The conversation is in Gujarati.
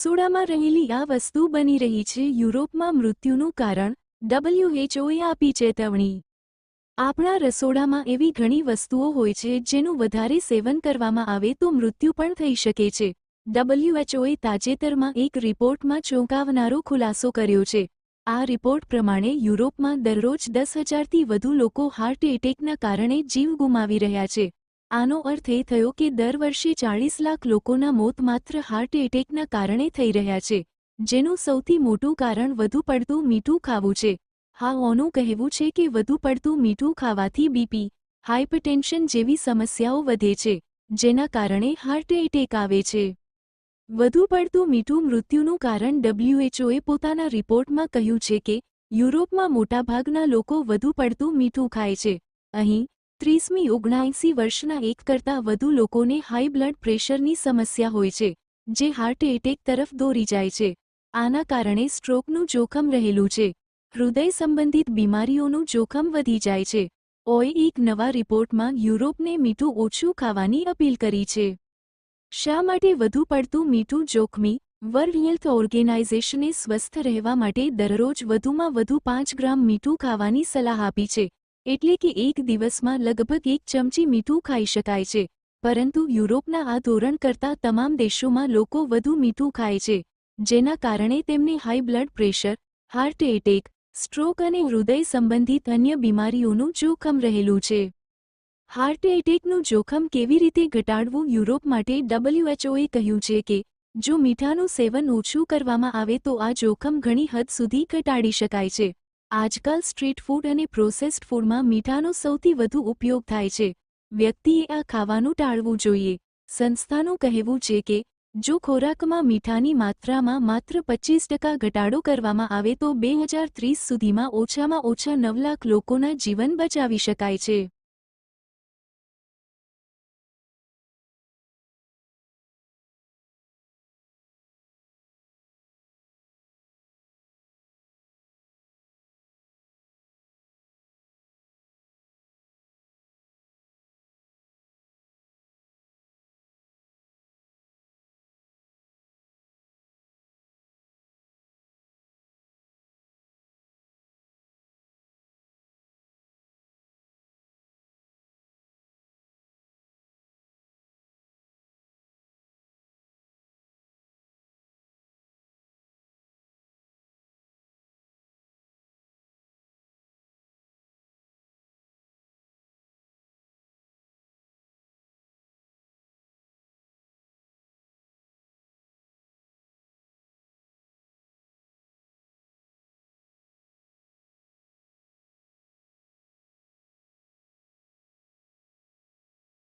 સોડામાં રહેલી આ વસ્તુ બની રહી છે યુરોપમાં મૃત્યુનું કારણ ડબલ્યુએચઓએ આપી ચેતવણી. આપણા રસોડામાં એવી ઘણી વસ્તુઓ હોય છે જેનું વધારે સેવન કરવામાં આવે તો મૃત્યુ પણ થઈ શકે છે. ડબલ્યુએચઓએ તાજેતરમાં એક રિપોર્ટમાં ચોંકાવનારો ખુલાસો કર્યો છે. આ રિપોર્ટ પ્રમાણે યુરોપમાં દરરોજ દસ હજારથી વધુ લોકો હાર્ટ એટેકના કારણે જીવ ગુમાવી રહ્યા છે. આનો અર્થ એ થયો કે દર વર્ષે ચાળીસ લાખ લોકોના મોત માત્ર હાર્ટ એટેકના કારણે થઈ રહ્યા છે, જેનું સૌથી મોટું કારણ વધુ પડતું મીઠું ખાવું છે. હા, ઓનું કહેવું છે કે વધુ પડતું મીઠું ખાવાથી બીપી હાઇપરટેન્શન જેવી સમસ્યાઓ વધે છે, જેના કારણે હાર્ટ એટેક આવે છે. વધુ પડતું મીઠું મૃત્યુનું કારણ ડબલ્યુએચઓએ પોતાના રિપોર્ટમાં કહ્યું છે કે, યુરોપમાં મોટાભાગના લોકો વધુ પડતું મીઠું ખાય છે. અહીં ત્રીસમી ઓગણાએંસી વર્ષના એક કરતાં વધુ લોકોને હાઈ બ્લડ પ્રેશરની સમસ્યા હોય છે, જે હાર્ટ એટેક તરફ દોરી જાય છે. આના કારણે સ્ટ્રોકનું જોખમ રહેલું છે. હૃદય સંબંધિત બીમારીઓનું જોખમ વધી જાય છે. ઓએ એક નવા રિપોર્ટમાં યુરોપને મીઠું ઓછું ખાવાની અપીલ કરી છે. શા માટે વધુ પડતું મીઠું જોખમી? વર્લ્ડ હેલ્થ ઓર્ગેનાઇઝેશને સ્વસ્થ રહેવા માટે દરરોજ વધુમાં વધુ પાંચ ગ્રામ મીઠું ખાવાની સલાહ આપી છે. એટલે કે એક દિવસમાં લગભગ એક ચમચી મીઠું ખાઈ શકાય છે. પરંતુ યુરોપના આ ધોરણ કરતા તમામ દેશોમાં લોકો વધુ મીઠું ખાય છે, જેના કારણે તેમને high blood pressure, heart attack, stroke અને હૃદય સંબંધિત અન્ય બીમારીઓનું જોખમ રહેલું છે. હાર્ટ એટેકનું જોખમ કેવી રીતે ઘટાડવું યુરોપ માટે ડબલ્યુએચઓએ કહ્યું છે કે, જો મીઠાનું સેવન ઓછું કરવામાં આવે તો આ જોખમ ઘણી હદ સુધી ઘટાડી શકાય છે. આજકાલ સ્ટ્રીટ ફૂડ અને પ્રોસેસ્ડ ફૂડમાં મીઠાનો સૌથી વધુ ઉપયોગ થાય છે. વ્યક્તિએ આ ખાવાનું ટાળવું જોઈએ. સંસ્થાનું કહેવું છે કે, જો ખોરાકમાં મીઠાની માત્રામાં માત્ર પચીસ ટકા ઘટાડો કરવામાં આવે તો બે હજાર ત્રીસ સુધીમાં ઓછામાં ઓછા નવ લાખ લોકોના જીવન બચાવી શકાય છે.